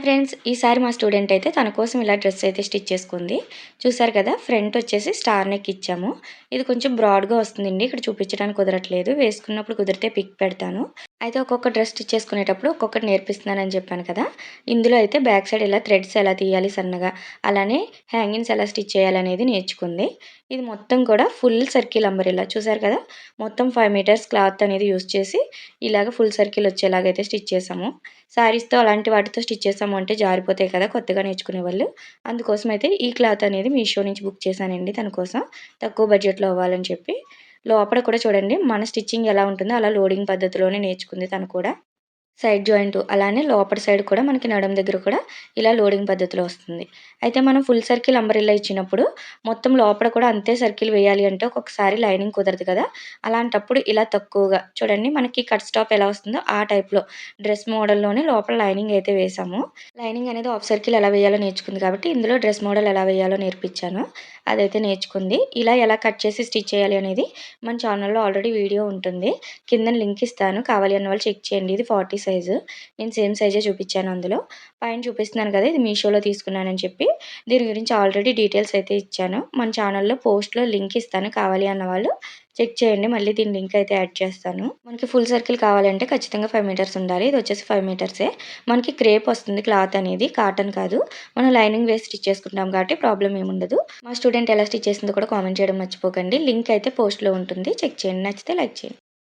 Hi friends ఈసారి మా student అయితే తన కోసం ఇలా డ్రెస్ అయితే స్టిచ్ చేసుకుంది. చూసారు కదా ఫ్రంట్ వచ్చేసి స్టార్ నెక్ ఇచ్చాము. ఇది కొంచెం బ్రాడ్గా వస్తుందండి ఇక్కడ చూపించడానికి కుదరట్లేదు. వేసుకున్నప్పుడు కుదిరితే పిక్ పెడతాను. అయితే ఒక్కొక్క డ్రెస్ స్టిచ్ చేసుకునేటప్పుడు ఒక్కొక్కటి నేర్పిస్తున్నానని చెప్పాను కదా. ఇందులో అయితే బ్యాక్ సైడ్ ఇలా థ్రెడ్స్ ఎలా తీయాలి సన్నగా అలానే హ్యాంగింగ్స్ ఎలా స్టిచ్ చేయాలనేది నేర్చుకుంది. ఇది మొత్తం కూడా ఫుల్ సర్కిల్ అంబరిలా చూసారు కదా? మొత్తం ఫైవ్ మీటర్స్ క్లాత్ అనేది యూస్ చేసి ఇలాగ ఫుల్ సర్కిల్ వచ్చేలాగైతే స్టిచ్ చేసాము. శారీస్తో అలాంటి వాటితో స్టిచ్ చేసాము అంటే జారిపోతాయి కదా కొత్తగా నేర్చుకునే వాళ్ళు. అందుకోసం అయితే ఈ క్లాత్ అనేది మీషో నుంచి బుక్ చేశానండి దానికోసం తక్కువ బడ్జెట్లో అవ్వాలని చెప్పి. లోపల కూడా చూడండి మన స్టిచ్చింగ్ ఎలా ఉంటుందో అలా లోడింగ్ పద్ధతిలోనే నేర్చుకుంది తను కూడా. సైడ్ జాయింట్ అలానే లోపల సైడ్ కూడా మనకి నడుం దగ్గర కూడా ఇలా లోడింగ్ పద్ధతిలో వస్తుంది. అయితే మనం ఫుల్ సర్కిల్ అంబరిల్లా ఇచ్చినప్పుడు మొత్తం లోపల కూడా అంతే సర్కిల్ వేయాలి అంటే ఒక్కొక్కసారి లైనింగ్ కుదరదు కదా. అలాంటప్పుడు ఇలా తక్కువగా చూడండి మనకి కట్ స్టాప్ ఎలా వస్తుందో ఆ టైప్లో డ్రెస్ మోడల్లోనే లోపల లైనింగ్ అయితే వేసాము. లైనింగ్ అనేది ఆఫ్ సర్కిల్ ఎలా వేయాలో నేర్చుకుంది కాబట్టి ఇందులో డ్రెస్ మోడల్ ఎలా వేయాలో నేర్పించాను. అదైతే నేర్చుకుంది. ఇలా ఎలా కట్ చేసి స్టిచ్ చేయాలి అనేది మన ఛానల్లో ఆల్రెడీ వీడియో ఉంటుంది. కింద లింక్ ఇస్తాను. కావాలి అన్న వాళ్ళు చెక్ చేయండి. ఇది ఫార్టీ సైజు నేను సేమ్ సైజే చూపించాను అందులో. పైన చూపిస్తున్నాను కదా ఇది మీషోలో తీసుకున్నానని చెప్పి. దీని గురించి ఆల్రెడీ డీటెయిల్స్ అయితే ఇచ్చాను. మన ఛానల్లో పోస్ట్లో లింక్ ఇస్తాను కావాలి అన్న వాళ్ళు చెక్ చేయండి. మళ్ళీ దీని లింక్ అయితే యాడ్ చేస్తాను. మనకి ఫుల్ సర్కిల్ కావాలంటే ఖచ్చితంగా ఫైవ్ మీటర్స్ ఉండాలి. ఇది వచ్చేసి ఫైవ్ మీటర్సే మనకి క్రేప్ వస్తుంది క్లాత్ అనేది కాటన్ కాదు. మనం లైనింగ్ వేసి స్టిచ్ చేసుకుంటాం కాబట్టి ప్రాబ్లం ఏముండదు మా స్టూడెంట్ ఎలా స్టిచ్ చేసిందో కూడా కామెంట్ చేయడం మర్చిపోకండి. లింక్ అయితే పోస్ట్లో ఉంటుంది. చెక్ చేయండి. నచ్చితే లైక్ చేయండి.